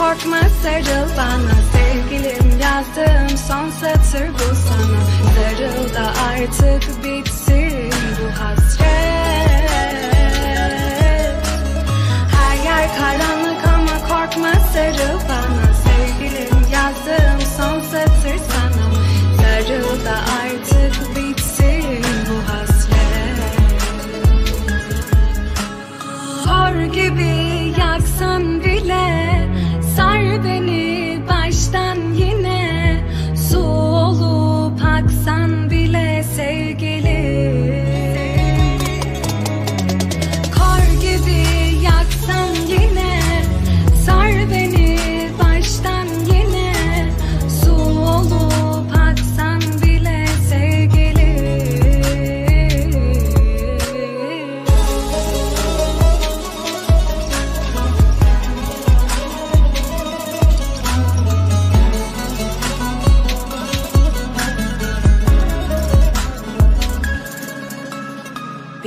korkma sarıl bana Sevgilim yazdığım son satır bu sana. Sarıl da artık bitsin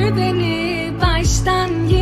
Kır beni baştan yeni